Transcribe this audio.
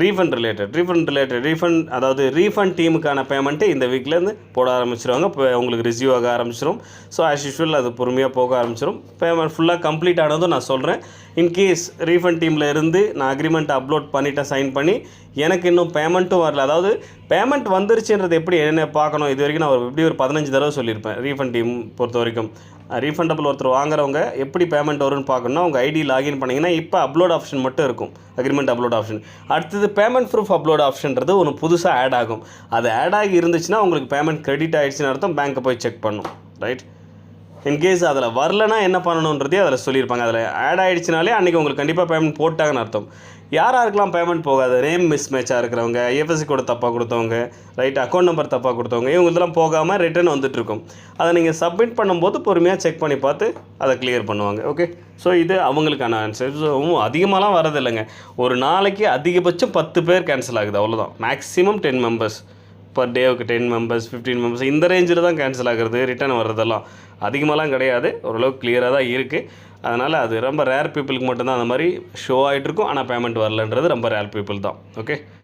Refund related refund related refund அதாவது refund டீமுக்கான payment இந்த வீக்லேருந்து போட ஆரம்பிச்சிருவாங்க. இப்போ உங்களுக்கு ரிசீவ் ஆக ஆரம்பிச்சிடும் ஸோ ஆஸ் யூஷுவல் அது பொறுமையாக போக ஆரம்பிச்சிடும் பேமெண்ட் ஃபுல்லாக கம்ப்ளீட் ஆனதும் நான் சொல்கிறேன் இன்கேஸ் ரீஃபண்ட் டீமில் இருந்து நான் அக்ரிமெண்ட் அப்லோட் பண்ணிவிட்டேன் சைன் பண்ணி எனக்கு இன்னும் பேமெண்ட்டும் வரல. அதாவது பேமெண்ட் வந்துருச்சுன்றது எப்படி என்ன பார்க்கணும்? இது வரைக்கும் நான் ஒரு எப்படி ஒரு பதினஞ்சு தடவை சொல்லியிருப்பேன். ரீஃபண்ட் டீம் பொறுத்த வரைக்கும். ரீஃபண்டபிள் ஒருத்தர் வாங்குறவங்க எப்படி பேமெண்ட் வரும்னு பார்க்கணும்னா உங்கள் ஐடி லாகின் பண்ணிங்கன்னா இப்போ அப்லோட் ஆப்ஷன் மட்டும் இருக்கும். அக்ரிமெண்ட் அப்லோட் ஆப்ஷன் அடுத்தது பேமெண்ட் ப்ரூஃப் அப்லோட் ஆப்ஷன்றது ஒன்று புதுசாக ஆட் ஆகும். அது ஆட் ஆகி இருந்துச்சுன்னா உங்களுக்கு பேமெண்ட் கிரெடிட் ஆகிடுச்சுன்னு அர்த்தம் பேங்க்கை போய் செக் பண்ணும். ரைட் இன்கேஸ் அதில் வரலனா என்ன பண்ணணுன்றதே அதில் சொல்லியிருப்பாங்க. அதில் ஆட் ஆகிடுச்சினாலே அன்றைக்கி உங்களுக்கு கண்டிப்பாக பேமெண்ட் போட்டாங்கன்னு அர்த்தம். யார் யாருக்கெல்லாம் பேமெண்ட் போகாது? நேம் மிஸ் மேட்சாக இருக்கிறவங்க ஐஎஃப்எஸ்சி கூட தப்பாக கொடுத்தவங்க ரைட் அக்கௌண்ட் நம்பர் தப்பாக கொடுத்தவங்க இவங்களுக்குலாம் போகாமல் ரிட்டர்ன் வந்துட்டுருக்கும். அதை நீங்கள் சப்மிட் பண்ணும்போது பொறுமையாக செக் பண்ணி பார்த்து அதை கிளியர் பண்ணுவாங்க. ஓகே ஸோ இது அவங்களுக்கான ஆன்சர் ஸோ அதிகமாகலாம் வரதில்லைங்க. ஒரு நாளைக்கு அதிகபட்சம் பத்து பேர் கேன்சல் ஆகுது. அவ்வளோதான் மேக்ஸிமம் டென் மெம்பர்ஸ் பர் டேவுக்கு டென் மெம்பர்ஸ் ஃபிஃப்டீன் மெம்பர்ஸ் இந்த ரேஞ்சில் தான் கேன்சல் ஆகிறது ரிட்டர்ன் வர்றதெல்லாம். அதிகமாகலாம் கிடையாது ஓரளவுக்கு கிளியராக தான் இருக்குது அதனால் அது ரொம்ப ரேர் பீப்புளுக்கு மட்டும்தான் அந்த மாதிரி ஷோ ஆகிட்டு இருக்கும் ஆனால் பேமெண்ட் வரலன்றது ரொம்ப ரேர் பீப்புள் தான் ஓகே